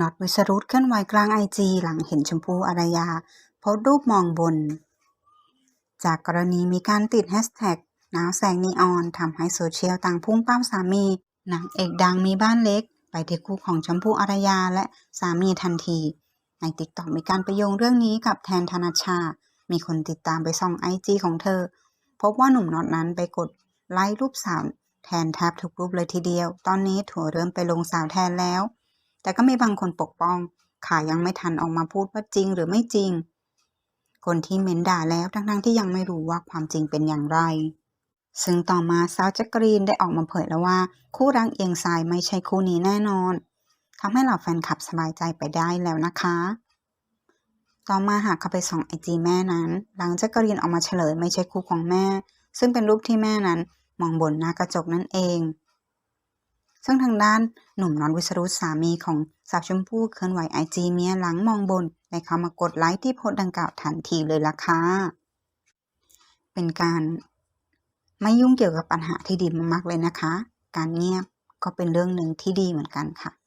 น็อตวิสรุตเคลื่อนไหวกลางไอจีหลังเห็นชมพู่อารยาโพสรูปมองบน จากกรณีมีการติดแฮชแท็กน้าวแสงนีออนทำให้โซเชียลต่างพุ่งเป้าสามีนางเอกดังมีบ้านเล็ก ไปที่คู่ของชมพู่อารยาและสามีทันที ในติ๊กต็อกมีการไปโยงเรื่องนี้กับแทนธนชชา มีคนติดตามไปส่องไอจีของเธอ พบว่าหนุ่มน็อตนั้นไปกดไลค์รูปสาวแทนแทบทุกรูปเลยทีเดียว ตอนนี้ถั่วเริ่มไปลงสาวแทนแล้ว แต่ก็มีบางคนปกป้องขายังไม่ทันออกมาพูดว่าจริงหรือไม่จริง คนที่เม้นด่าแล้วทั้งๆที่ยังไม่รู้ว่าความจริงเป็นอย่างไร ซึ่งต่อมาสาวจ็คกรีนได้ออกมาเผยแล้วว่า คู่รักเอียงซ้ายไม่ใช่คู่นี้แน่นอนทำให้เหล่าแฟนคลับสบายใจไปได้แล้วนะคะ ต่อมาหากเข้าไปส่องไอจีแม่นั้น หลังจ็คกรีนออกมาเฉลยไม่ใช่คู่ของแม่ ซึ่งเป็นรูปที่แม่นั้นมองบนหน้ากระจกนั่นเอง ซึ่งทางด้านหนุ่มนอนวิสรุตสามีของสาวชมพู่เคลื่อนไหวไอจีเมียหลังมองบนได้เข้ามากดไลค์ที่โพสต์ดังกล่าวทันทีเลยล่ะค่ะ เป็นการไม่ยุ่งเกี่ยวกับปัญหาที่ดีมากๆเลยนะคะ การเงียบก็เป็นเรื่องหนึ่งที่ดีเหมือนกันค่ะ